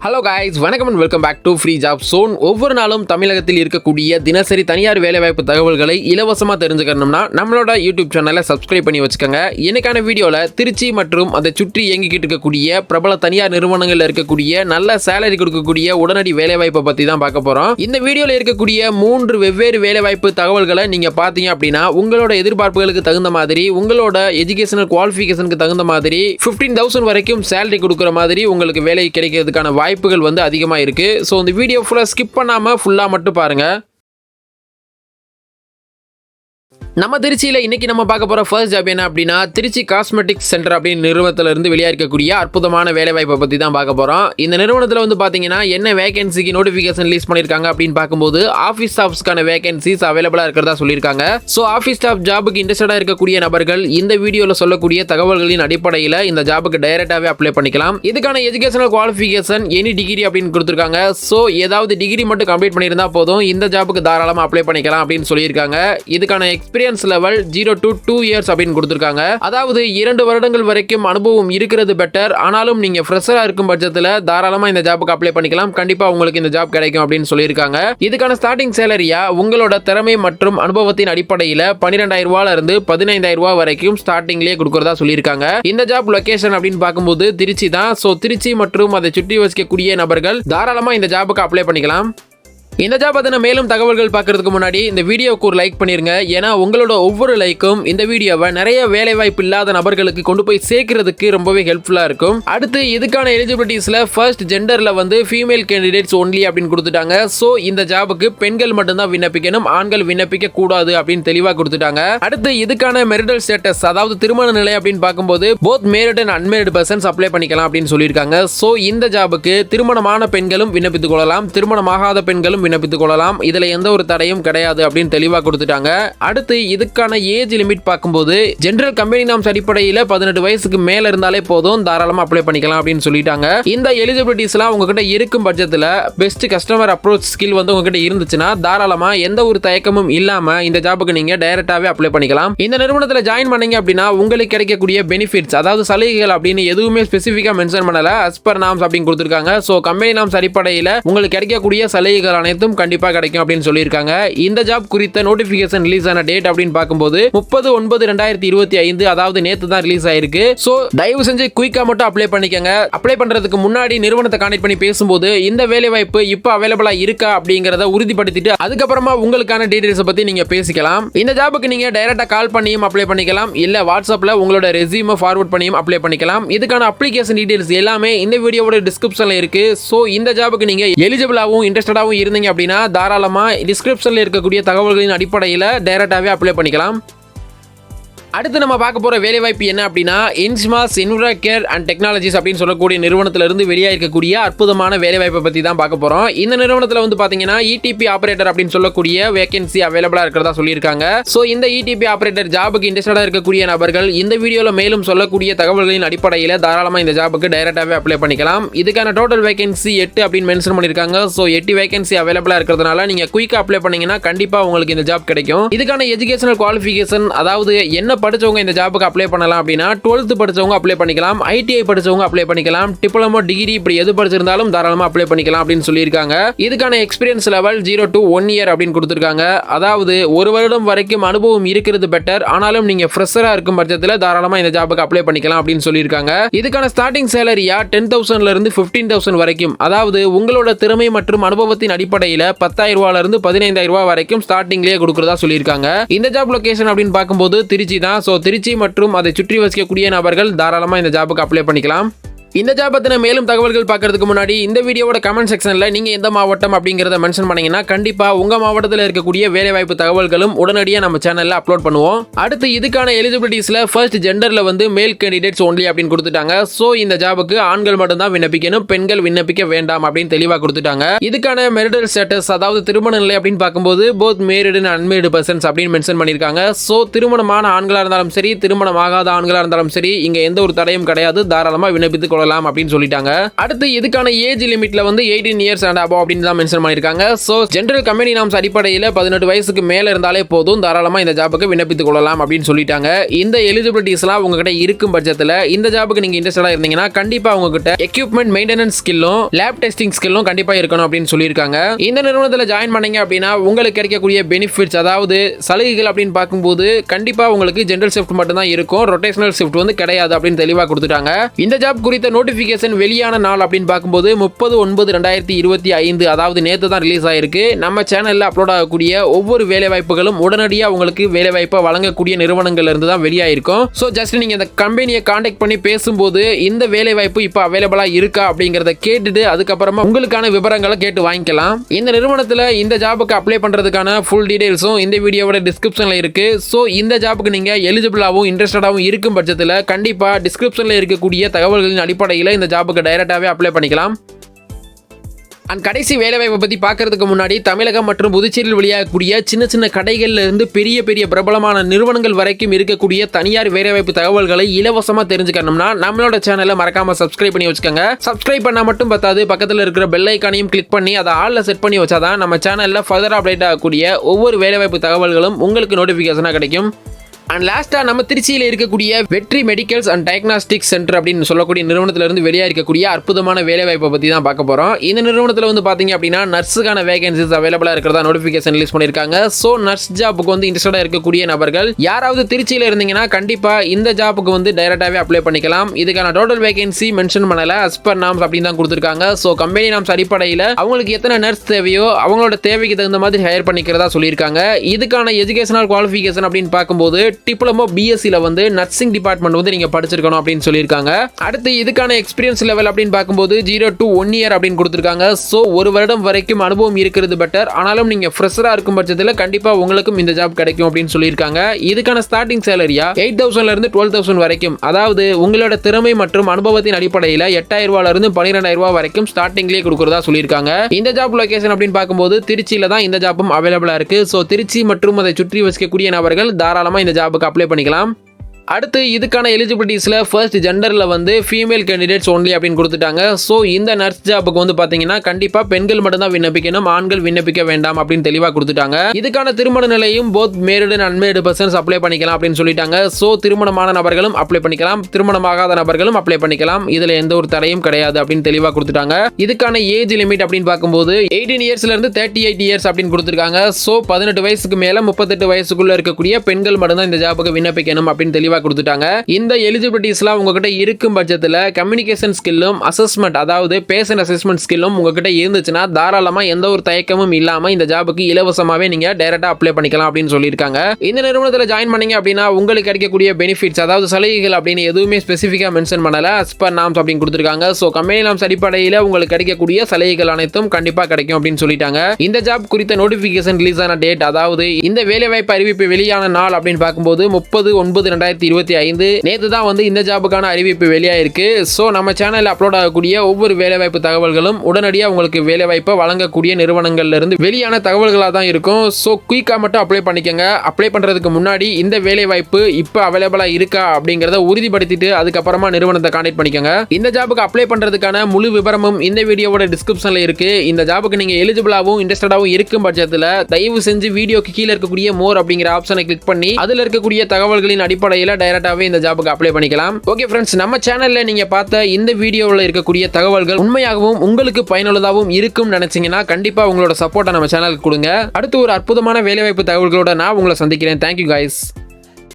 Hello guys வணக்கம் and welcome back to free job zone ஒவ்வொரு நாளும் தமிழகத்தில் இருக்கக்கூடிய தினசரி தனியார் வேலைவாய்ப்பு தகவல்களை இலவசமாக தெரிஞ்சுக்கணும்னா நம்மளோட யூடியூப் சேனலை சப்ஸ்கிரைப் பண்ணி வச்சுக்கோங்க. எனக்கான வீடியோவில் திருச்சி மற்றும் அதை சுற்றி இயங்கிக்கிட்டு இருக்கக்கூடிய பிரபல தனியார் நிறுவனங்களில் இருக்கக்கூடிய நல்ல சேலரி கொடுக்கக்கூடிய உடனடி வேலைவாய்ப்பை பற்றி தான் பார்க்க போகிறோம் இந்த வீடியோவில் இருக்கக்கூடிய மூன்று வெவ்வேறு வேலைவாய்ப்பு தகவல்களை நீங்கள் பார்த்தீங்க அப்படின்னா உங்களோட எதிர்பார்ப்புகளுக்கு தகுந்த மாதிரி உங்களோட எஜுகேஷனல் குவாலிஃபிகேஷனுக்கு தகுந்த மாதிரி ஃபிஃப்டீன் தௌசண்ட் வரைக்கும் சேலரி கொடுக்குற மாதிரி உங்களுக்கு வேலை கிடைக்கிறதுக்கான வாய்ப்புகள் வந்து அதிகமாக இருக்குது ஸோ இந்த வீடியோ ஃபுல்லாக ஸ்கிப் பண்ணாமல் ஃபுல்லாக மட்டும் பாருங்கள் நம்ம திருச்சியில் இன்னைக்கு நம்ம பார்க்க போகிற ஃபர்ஸ்ட் ஜாப் என்ன அப்படின்னா திருச்சி காஸ்மெட்டிக்ஸ் சென்டர் அப்படின்னு நிறுவனத்தில் இருந்து வெளியாக இருக்கக்கூடிய அற்புதமான வேலைவாய்ப்பை பற்றி தான் பார்க்க போகிறோம் இந்த நிறுவனத்தில் வந்து பார்த்தீங்கன்னா என்ன வேகன்சிக்கு நோட்டிஃபிகேஷன் ரிலீஸ் பண்ணியிருக்காங்க அப்படின்னு பார்க்கும்போது ஆஃபீஸ் ஸ்டாஃப்ஸ்க்கான வேகன்சிஸ் அவைலபிளாக இருக்கிறதா சொல்லியிருக்காங்க. ஸோ ஆஃபீஸ் ஸ்டாஃப் ஜாபுக்கு இன்ட்ரெஸ்டாக இருக்கக்கூடிய நபர்கள் இந்த வீடியோவில் சொல்லக்கூடிய தகவல்களின் அடிப்படையில் இந்த ஜாபுக்கு டைரெக்டாகவே அப்ளை பண்ணிக்கலாம். இதுக்கான எஜுகேஷனல் குவாலிஃபிகேஷன் எனி டிகிரி அப்படின்னு கொடுத்துருக்காங்க. ஸோ ஏதாவது டிகிரி மட்டும் கம்ப்ளீட் பண்ணியிருந்தா போதும் இந்த ஜாபுக்கு தாராளமாக அப்ளை பண்ணிக்கலாம் அப்படின்னு சொல்லியிருக்காங்க. இதுக்கான experience level zero to two years அப்படின்னு கொடுத்துருக்காங்க. அதாவது இரண்டு வருடங்கள் வரைக்கும் அனுபவம் இருக்கிறது பெட்டர் ஆனாலும் நீங்க ஃப்ரெஷரா இருக்கும் பட்சத்தில் தாராளமா இந்த ஜாபுக்கு அப்ளை பண்ணிக்கலாம். கண்டிப்பா உங்களுக்கு இந்த ஜாப் கிடைக்கும் அப்படின்னு சொல்லியிருக்காங்க. இதுக்கான ஸ்டார்டிங் சேலரியா உங்களோட திறமை மற்றும் அனுபவத்தின் அடிப்படையில் பன்னிரெண்டாயிரம் ரூபாயில இருந்து பதினைந்தாயிரம் ரூபாய் வரைக்கும் ஸ்டார்டிங்லேயே கொடுக்கறதா சொல்லியிருக்காங்க. இந்த ஜாப் லொகேஷன் அப்படின்னு பார்க்கும்போது திருச்சி தான். ஸோ திருச்சி மற்றும் அதை சுற்றி வசிக்கக்கூடிய நபர்கள் தாராளமா இந்த ஜாபுக்கு அப்ளை பண்ணிக்கலாம். இந்த ஜாப் பற்றின மேலும் தகவல்கள் பார்க்கறதுக்கு முன்னாடி இந்த வீடியோவுக்கு ஒரு லைக் பண்ணிருங்க. ஏன்னா உங்களோட ஒவ்வொரு லைக்கும் இந்த வீடியோவை நிறைய வேலை வாய்ப்பு இல்லாத நபர்களுக்கு கொண்டு போய் சேர்க்கறதுக்கு ரொம்பவே ஹெல்ப்ஃபுல்லாக இருக்கும். அடுத்து இதுக்கான எலிஜிபிலிட்டிஸில் ஃபர்ஸ்ட் ஜெண்டரில் வந்து ஃபீமேல் கேண்டிடேட்ஸ் ஒன்லி அப்படின்னு கொடுத்துட்டாங்க. ஸோ இந்த ஜாபுக்கு பெண்கள் மட்டும்தான் விண்ணப்பிக்கணும் ஆண்கள் விண்ணப்பிக்க கூடாது அப்படின்னு தெளிவாக கொடுத்துட்டாங்க. அடுத்து இதுக்கான மெரிடல் ஸ்டேட்டஸ் அதாவது திருமண நிலை அப்படின்னு பார்க்கும்போது both married and unmarried persons apply பண்ணிக்கலாம் அப்படின்னு சொல்லியிருக்காங்க. ஸோ இந்த ஜாபுக்கு திருமணமான பெண்களும் விண்ணப்பித்துக் கொள்ளலாம் திருமணமாகாத பெண்களும் விண்ணப்பித்துக் கொள்ளலாம் இதுல எந்த ஒரு தடையும் கிடையாது அப்படின்னு தெளிவாக கொடுத்துட்டாங்க. அடுத்து இதுக்கான ஏஜ் லிமிட் பார்க்கும்போது ஜென்ரல் கம்பெனி நாம்ஸ் அடிப்படையில் பதினெட்டு வயசுக்கு மேல இருந்தாலே போதும். தாராளமா அப்ளை பண்ணிக்கலாம் அப்படின்னு சொல்லிட்டாங்க. இந்த எலிஜிபிலிட்டிஸ்லாம் உங்ககிட்ட இருக்கும் பட்சத்தில் பெஸ்ட் கஸ்டமர் அப்ரோச் ஸ்கில் வந்து உங்ககிட்ட இருந்துச்சுன்னா தாராளமா எந்த ஒரு தயக்கமும் இல்லாம இந்த ஜாபுக்கு நீங்க டைரக்டாவே அப்ளை பண்ணிக்கலாம். இந்த நிறுவனத்தில் ஜாயின் பண்ணீங்க அப்படின்னா உங்களுக்கு கிடைக்கக்கூடிய பெனிஃபிட்ஸ் அதாவது சலுகைகள் அப்படின்னு எதுவுமே ஸ்பெசிஃபிக்காக மென்ஷன் பண்ணல அஸ்பர் நாம்ஸ் அப்படின்னு கொடுத்துருக்காங்க. ஸோ கம்பெனி நாம்ஸ் அடிப்படையில் உங்களுக்கு கிடைக்கக்கூடிய சலுகைகள் அனைத்தும் கண்டிப்பாக கிடைக்கும் அப்படின்னு சொல்லியிருக்காங்க. இந்த ஜாப் குறித்த நோட்டிஃபிகேஷன் ரிலீஸ் ஆன டேட் அப்படின்னு பார்க்கும்போது முப்பது ஒன்பது ரெண்டாயிரத்தி இருபத்தி ஐந்து அதாவது நேற்று தான் ரிலீஸ் ஆயிருக்கு. ஸோ தயவு செஞ்சு குயிக்காக மட்டும் அப்ளை பண்ணிக்கங்க. அப்ளை பண்ணுறதுக்கு முன்னாடி நிறுவனத்தை கான்டெக்ட் பண்ணி பேசும்போது இந்த வேலை வாய்ப்பு இப்போ அவைலபிளாக இருக்கா அப்படிங்கிறத உறுதிப்படுத்திட்டு அதுக்கப்புறமா உங்களுக்கான டீடைல்ஸை பற்றி நீங்கள் பேசிக்கலாம். இந்த ஜாபுக்கு நீங்கள் டைரெக்டாக கால் பண்ணியும் அப்ளை பண்ணிக்கலாம். இல்லை வாட்ஸ்அப்பில் உங்களோட ரெசியூமை ஃபார்வர்ட் பண்ணியும் அப்ளை பண்ணிக்கலாம். இதுக்கான அப்ளிகேஷன் டீடைல்ஸ் எல்லாமே இந்த வீடியோவோட டிஸ்கிரிப்ஷனில் இருக்கு. ஸோ இந்த ஜாபுக்கு நீங்கள் எலிஜிபிளாகவும் இன்ட்ரெஸ்டடாகவும் இருந்தீங்க அப்படின்னா தாராளமாக டிஸ்கிரிப்ஷனில் இருக்கக்கூடிய தகவல்களின் அடிப்படையில் டைரெக்டாகவே அப்ளை பண்ணிக்கலாம். அடுத்து நம்ம பார்க்க போகிற வேலைவாய்ப்பு என்ன அப்படின்னா இன்ஸ்மாஸ் இன்ஃப்ரா கேர் அண்ட் டெக்னாலஜிஸ் அப்படின்னு சொல்லக்கூடிய நிறுவனத்திலிருந்து வெளியாக இருக்கக்கூடிய அற்புதமான வேலைவாய்ப்பை பற்றி தான் பார்க்க போகிறோம் இந்த நிறுவனத்தில் வந்து பார்த்தீங்கன்னா இடிபி ஆப்ரேட்டர் அப்படின்னு சொல்லக்கூடிய வேகன்சி அவைலபிளாக இருக்கிறதா சொல்லியிருக்காங்க. ஸோ இந்த இடிபி ஆப்ரேட்டர் ஜாபுக்கு இன்ட்ரெஸ்டாக இருக்கக்கூடிய நபர்கள் இந்த வீடியோவில் மேலும் சொல்லக்கூடிய தகவல்களின் அடிப்படையில் தாராளமாக இந்த ஜாபுக்கு டைரெக்டாகவே அப்ளை பண்ணிக்கலாம். இதுக்கான டோட்டல் வேகன்சி எட்டு அப்படின்னு மென்ஷன் பண்ணியிருக்காங்க. ஸோ எட்டு வேகன்சி அவைலபிளாக இருக்கிறதுனால நீங்கள் குயிக்காக அப்ளை பண்ணீங்கன்னா கண்டிப்பாக உங்களுக்கு இந்த ஜாப் கிடைக்கும். இதுக்கான எஜுகேஷனல் குவாலிஃபிகேஷன் அதாவது என்ன படிச்சவங்க இந்த ஜாபுக்கு அப்ளை பண்ணலாம் அப்படின்னா டுவெல்த்து படிச்சவங்க அப்ளை பண்ணிக்கலாம். ஐடிஐ படிச்சவங்க அப்ளை பண்ணிக்கலாம். டிப்ளமோ டிகிரி இப்படி எது படிச்சிருந்தாலும் தாராளமாக அப்ளை பண்ணிக்கலாம் அப்படின்னு சொல்லியிருக்காங்க. இதுக்கான experience level zero to one year அப்படின்னு கொடுத்துருக்காங்க. அதாவது ஒரு வருடம் வரைக்கும் அனுபவம் இருக்கிறது பெட்டர் ஆனாலும் நீங்கள் ஃப்ரெஷராக இருக்கும் பட்சத்தில் தாராளமாக இந்த ஜாபுக்கு அப்ளை பண்ணிக்கலாம் அப்படின்னு சொல்லியிருக்காங்க. இதுக்கான ஸ்டார்டிங் சேலரியா டென் தௌசண்ட்ல இருந்து ஃபிஃப்டீன் தௌசண்ட் வரைக்கும். அதாவது உங்களோட திறமை மற்றும் அனுபவத்தின் அடிப்படையில் பத்தாயிரம் ரூபாயில இருந்து பதினைந்தாயிரம் ரூபாய் வரைக்கும் ஸ்டார்டிங்லேயே கொடுக்குறதா சொல்லியிருக்காங்க. இந்த ஜாப் லொகேஷன் அப்படின்னு பார்க்கும்போது திருச்சி தான். ஸோ திருச்சி மற்றும் அதை சுற்றி வசிக்கக்கூடிய நபர்கள் தாராளமாக இந்த ஜாபுக்கு அப்ளை பண்ணிக்கலாம். இந்த ஜாப் பற்றின மேலும் தகவல்கள் பார்க்கறதுக்கு முன்னாடி இந்த வீடியோட கமெண்ட் செக்ஷனில் நீங்கள் எந்த மாவட்டம் அப்படிங்கிறத மென்ஷன் பண்ணீங்கன்னா கண்டிப்பாக உங்கள் மாவட்டத்தில் இருக்கக்கூடிய வேலைவாய்ப்பு தகவல்களும் உடனடியாக நம்ம சேனலில் அப்லோட் பண்ணுவோம். அடுத்து இதுக்கான எலிஜிபிலிட்டிஸில் ஃபர்ஸ்ட் ஜெண்டரில் வந்து மேல் கேண்டிடேட்ஸ் ஒன்லி அப்படின்னு கொடுத்துட்டாங்க. ஸோ இந்த ஜாபுக்கு ஆண்கள் மட்டும்தான் விண்ணப்பிக்கணும் பெண்கள் விண்ணப்பிக்க வேண்டாம் அப்படின்னு தெளிவாக கொடுத்துட்டாங்க. இதுக்கான மெரிடல் ஸ்டேட்டஸ் அதாவது திருமண நிலை அப்படின்னு பார்க்கும்போது both married and unmarried persons அப்படின்னு மென்ஷன் பண்ணியிருக்காங்க. ஸோ திருமணமான ஆண்களாக இருந்தாலும் சரி திருமணமாகாத ஆண்களாக இருந்தாலும் சரி இங்கே எந்த ஒரு தடையும் கிடையாது. தாராளமாக விண்ணப்பித்துக் கொள்ளலாம் அப்படின்னு சொல்லிட்டாங்க. அடுத்து இதுக்கான ஏஜ் லிமிட்ல வந்து எயிட்டீன் இயர்ஸ் அண்ட் அபோ அப்படின்னு தான் மென்ஷன் பண்ணியிருக்காங்க. ஸோ ஜென்ரல் கம்பெனி நாம்ஸ் அடிப்படையில் பதினெட்டு வயசுக்கு மேலே இருந்தாலே போதும். தாராளமாக இந்த ஜாபுக்கு விண்ணப்பித்துக் கொள்ளலாம் அப்படின்னு சொல்லிட்டாங்க. இந்த எலிஜிபிலிட்டிஸ்லாம் உங்ககிட்ட இருக்கும் பட்சத்தில் இந்த ஜாபுக்கு நீங்கள் இன்ட்ரெஸ்டாக இருந்தீங்கன்னா கண்டிப்பாக உங்ககிட்ட எக்யூப்மெண்ட் மெயின்டெனன்ஸ் ஸ்கில்லும் லேப் டெஸ்டிங் ஸ்கில்லும் கண்டிப்பாக இருக்கணும் அப்படின்னு சொல்லியிருக்காங்க. இந்த நிறுவனத்தில் ஜாயின் பண்ணீங்க அப்படின்னா உங்களுக்கு கிடைக்கக்கூடிய பெனிஃபிட்ஸ் அதாவது சலுகைகள் அப்படின்னு பார்க்கும்போது கண்டிப்பாக உங்களுக்கு ஜென்ரல் ஷிஃப்ட் மட்டும் தான் இருக்கும். ரொட்டேஷனல் ஷிஃப்ட் வந்து கிடையாது அப்படின்னு தெளிவாக கொடுத்துட்டாங்க. இந்த ஜாப் குறித்த நோட்டிஃபிகேஷன் வெளியான நாள் அப்படின்னு பார்க்கும்போது முப்பது ஒன்பது ரெண்டாயிரத்தி இருபத்தி ஐந்து அதாவது நேற்று தான் ரிலீஸ் ஆயிருக்கு. நம்ம சேனலில் அப்லோட் ஆகக்கூடிய ஒவ்வொரு வேலை வாய்ப்புகளும் உடனடியாக உங்களுக்கு வேலை வாய்ப்பை வழங்கக்கூடிய நிறுவனங்கள்ல இருந்து தான் வெளியாயிருக்கும். ஸோ ஜஸ்ட் நீங்கள் இந்த கம்பெனியை காண்டாக்ட் பண்ணி பேசும்போது இந்த வேலை வாய்ப்பு இப்போ அவைலபிளாக இருக்கா அப்படிங்கிறத கேட்டுட்டு அதுக்கப்புறமா உங்களுக்கான விவரங்களை கேட்டு வாங்கிக்கலாம். இந்த நிறுவனத்தில் இந்த ஜாபுக்கு அப்ளை பண்ணுறதுக்கான ஃபுல் டீடைல்ஸும் இந்த வீடியோவோட டிஸ்கிரிப்ஷனில் இருக்கு. ஸோ இந்த ஜாபுக்கு நீங்கள் எலிஜிபிளாகவும் இன்ட்ரெஸ்டடாகவும் இருக்கும் பட்சத்தில் கண்டிப்பாக டிஸ்கிரிப்ஷனில் இருக்கக்கூடிய தகவல்களின் அடிப்படையில் இந்த ஜாபுக்கு டைரெக்டாகவே அப்ளை பண்ணிக்கலாம். அண்ட் கடைசி வேலைவாய்ப்பை பற்றி பார்க்கறதுக்கு முன்னாடி தமிழகம் மற்றும் புதுச்சேரியில் வெளியாகக்கூடிய சின்ன சின்ன கடைகளில் இருந்து பெரிய பெரிய பிரபலமான நிறுவனங்கள் வரைக்கும் இருக்கக்கூடிய தனியார் வேலைவாய்ப்பு தகவல்களை இலவசமாக தெரிஞ்சுக்கணும்னா நம்மளோட சேனலை மறக்காமல் சப்ஸ்கிரைப் பண்ணி வச்சுக்கோங்க. சப்ஸ்கிரைப் பண்ணால் மட்டும் பத்தாது. பக்கத்தில் இருக்கிற பெல் ஐக்கானையும் கிளிக் பண்ணி அதை ஆளில் செட் பண்ணி வச்சாதான் நம்ம சேனலில் ஃபர்தர் அப்டேட் ஆகக்கூடிய ஒவ்வொரு வேலைவாய்ப்பு தகவல்களும் உங்களுக்கு நோட்டிஃபிகேஷனாக கிடைக்கும். அண்ட் லாஸ்ட்டாக நம்ம திருச்சியில் இருக்கக்கூடிய வெற்றி மெடிக்கல்ஸ் அண்ட் டயக்னாஸ்டிக் சென்டர் அப்படின்னு சொல்லக்கூடிய நிறுவனத்திலிருந்து வெளியாக இருக்கக்கூடிய அற்புதமான வேலைவாய்ப்பை பற்றி தான் பார்க்க போகிறோம் இந்த நிறுவனத்தில் வந்து பார்த்தீங்க அப்படின்னா நர்ஸுக்கான வேகன்சிஸ் அவைலபிளாக இருக்கிறதா நோட்டிஃபிகேஷன் ரிலீஸ் பண்ணியிருக்காங்க. ஸோ நர்ஸ் ஜாப்புக்கு வந்து இன்ட்ரெஸ்டாக இருக்கக்கூடிய நபர்கள் யாராவது திருச்சியில் இருந்தீங்கன்னா கண்டிப்பாக இந்த ஜாப்புக்கு வந்து டைரெக்டாகவே அப்ளை பண்ணிக்கலாம். இதுக்கான டோட்டல் வேகன்சி மென்ஷன் பண்ணலை அஸ்பர் நாம்ஸ் அப்படின்னு தான் கொடுத்துருக்காங்க. ஸோ கம்பெனி நாம்ஸ் அடிப்படையில் அவங்களுக்கு எத்தனை நர்ஸ் தேவையோ அவங்களோட தேவைக்கு தகுந்த மாதிரி ஹையர் பண்ணிக்கிறதா சொல்லியிருக்காங்க. இதுக்கான எஜுகேஷனல் குவாலிஃபிகேஷன் அப்படின்னு பார்க்கும்போது டிப்ளமோ பிஎஸ்சியில் வந்து நர்சிங் டிபார்ட்மெண்ட் வந்து நீங்கள் படிச்சிருக்கணும் அப்படின்னு சொல்லியிருக்காங்க. அடுத்து இதுக்கான எக்ஸ்பீரியன்ஸ் லெவல் அப்படின்னு பார்க்கும்போது ஜீரோ டு ஒன் இயர் அப்படின்னு கொடுத்துருக்காங்க. ஸோ ஒரு வருடம் வரைக்கும் அனுபவம் இருக்கிறது பெட்டர் ஆனாலும் நீங்கள் ஃப்ரெஷராக இருக்கும் பட்சத்தில் கண்டிப்பாக உங்களுக்கும் இந்த ஜாப் கிடைக்கும் அப்படின்னு சொல்லியிருக்காங்க. இதுக்கான ஸ்டார்டிங் சேலரியா எயிட் தௌசண்ட்லேருந்து டுவெல் தௌசண்ட் வரைக்கும். அதாவது உங்களோட திறமை மற்றும் அனுபவத்தின் அடிப்படையில் எட்டாயிரம் ரூபாயிலிருந்து பன்னிரெண்டாயிரம் ரூபாய் வரைக்கும் ஸ்டார்டிங்லேயே கொடுக்குறதா சொல்லியிருக்காங்க. இந்த ஜாப் லொகேஷன் அப்படின்னு பார்க்கும்போது திருச்சியில் தான் இந்த ஜாப்பும் அவைலபிளாக இருக்கு. ஸோ திருச்சி மற்றும் அதை சுற்றி வசிக்கக்கூடிய நபர்கள் தாராளமாக இந்த ஜாப் ஜாபுக்கு அப்ளை பண்ணிக்கலாம். அடுத்து இதுக்கான எலிஜிபிலிட்டிஸில் ஃபர்ஸ்ட் ஜெண்டரில் வந்து ஃபீமேல் கேண்டிடேட்ஸ் ஒன்லி அப்படின்னு கொடுத்துட்டாங்க. ஸோ இந்த நர்ஸ் ஜாபுக்கு வந்து பார்த்தீங்கன்னா கண்டிப்பாக பெண்கள் மட்டும்தான் விண்ணப்பிக்கணும் ஆண்கள் விண்ணப்பிக்க வேண்டாம் அப்படின்னு தெளிவாக கொடுத்துட்டாங்க. இதுக்கான திருமண நிலையும் both married and unmarried persons apply பண்ணிக்கலாம் அப்படின்னு சொல்லிட்டாங்க. ஸோ திருமணமான நபர்களும் அப்ளை பண்ணிக்கலாம். திருமணமாகாத நபர்களும் அப்ளை பண்ணிக்கலாம். இதில் எந்த ஒரு தடையும் கிடையாது அப்படின்னு தெளிவாக கொடுத்துட்டாங்க. இதுக்கான ஏஜ் லிமிட் அப்படின்னு பார்க்கும்போது எயிட்டீன் இயர்ஸ்ல இருந்து தேர்ட்டி எயிட் இயர்ஸ் அப்படின்னு கொடுத்துருக்காங்க. ஸோ பதினெட்டு வயசுக்கு மேலே முப்பத்தெட்டு வயசுக்குள்ள இருக்கக்கூடிய பெண்கள் மட்டும்தான் இந்த ஜாபுக்கு விண்ணப்பிக்கணும் அப்படின்னு தெளிவாக கொடுத்துட்டாங்க. இந்த எலிஜிபிலிட்டிஸ்லாம் உங்ககிட்ட இருக்கும் பட்சத்தில் கம்யூனிகேஷன் ஸ்கில்லும் அசஸ்மெண்ட் அதாவது பேஷன் அசஸ்மெண்ட் ஸ்கில்லும் உங்ககிட்ட இருந்துச்சுன்னா தாராளமா எந்த ஒரு தயக்கமும் இல்லாம இந்த ஜாபுக்கு இலவசமாகவே நீங்க டைரெக்டாக அப்ளை பண்ணிக்கலாம் அப்படின்னு சொல்லியிருக்காங்க. இந்த நிறுவனத்தில் ஜாயின் பண்ணீங்க அப்படின்னா உங்களுக்கு கிடைக்கக்கூடிய பெனிஃபிட்ஸ் அதாவது சலுகைகள் அப்படின்னு எதுவுமே ஸ்பெசிஃபிக்காக மென்ஷன் பண்ணலை as நாம்ஸ் அப்படின்னு கொடுத்துருக்காங்க. ஸோ கம்பெனி நாம்ஸ் அடிப்படையில் உங்களுக்கு கிடைக்கக்கூடிய சலுகைகள் அனைத்தும் கண்டிப்பாக கிடைக்கும் அப்படின்னு சொல்லிட்டாங்க. இந்த ஜாப் குறித்த நோட்டிஃபிகேஷன் ரிலீஸ் ஆன டேட் அதாவது இந்த வேலைவாய்ப்பு அறிவிப்பு வெளியான நாள் அப்படின்னு பார்க்கும்போது முப்பது ஒன்பது ரெண்டாயிரத்தி இருபத்தி ஐந்து. நேற்று தான் வந்து இந்த ஜாபுக்கான அறிவிப்பு வெளியாயிருக்கு. ஸோ நம்ம சேனலில் அப்லோட் ஆகக்கூடிய ஒவ்வொரு வேலைவாய்ப்பு தகவல்களும் உடனடியாக உங்களுக்கு வேலைவாய்ப்பை வழங்கக்கூடிய நிறுவனங்கள்ல இருந்து வெளியான தகவல்களாக தான் இருக்கும். ஸோ குயிக்காக மட்டும் அப்ளை பண்ணிக்கோங்க. அப்ளை பண்ணுறதுக்கு முன்னாடி இந்த வேலைவாய்ப்பு இப்போ அவைலபிளாக இருக்கா அப்படிங்கிறத உறுதிப்படுத்திட்டு அதுக்கப்புறமா நிறுவனத்தை கான்டாக்ட் பண்ணிக்கோங்க. இந்த ஜாபுக்கு அப்ளை பண்ணுறதுக்கான முழு விவரமும் இந்த வீடியோவோட டிஸ்கிரிப்ஷனில் இருக்குது இந்த ஜாபுக்கு நீங்கள் எலிஜிபிளாகவும் இன்ட்ரெஸ்டடாகவும் இருக்கும் பட்சத்தில் தயவு செஞ்சு வீடியோக்கு கீழே இருக்கக்கூடிய மோர் அப்படிங்கிற ஆப்ஷனை கிளிக் பண்ணி அதில் இருக்கக்கூடிய தகவல்களின் அடிப்படையில் டைரக்டாகவே இந்த ஜாபுக்கு அப்ளை பண்ணிக்கலாம். ஓகே ஃப்ரெண்ட்ஸ் நம்ம சேனலில் நீங்கள் பார்த்த இந்த வீடியோவில் இருக்கக்கூடிய தகவல்கள் உண்மையாகவும் உங்களுக்கு பயனுள்ளதாகவும் இருக்கும் நினைச்சீங்கன்னா கண்டிப்பாக உங்களோட சப்போர்ட்டை நம்ம சேனலுக்கு கொடுங்க. அடுத்து ஒரு அற்புதமான வேலைவாய்ப்பு தகவல்களோட நான் உங்களை சந்திக்கிறேன். Thank you guys.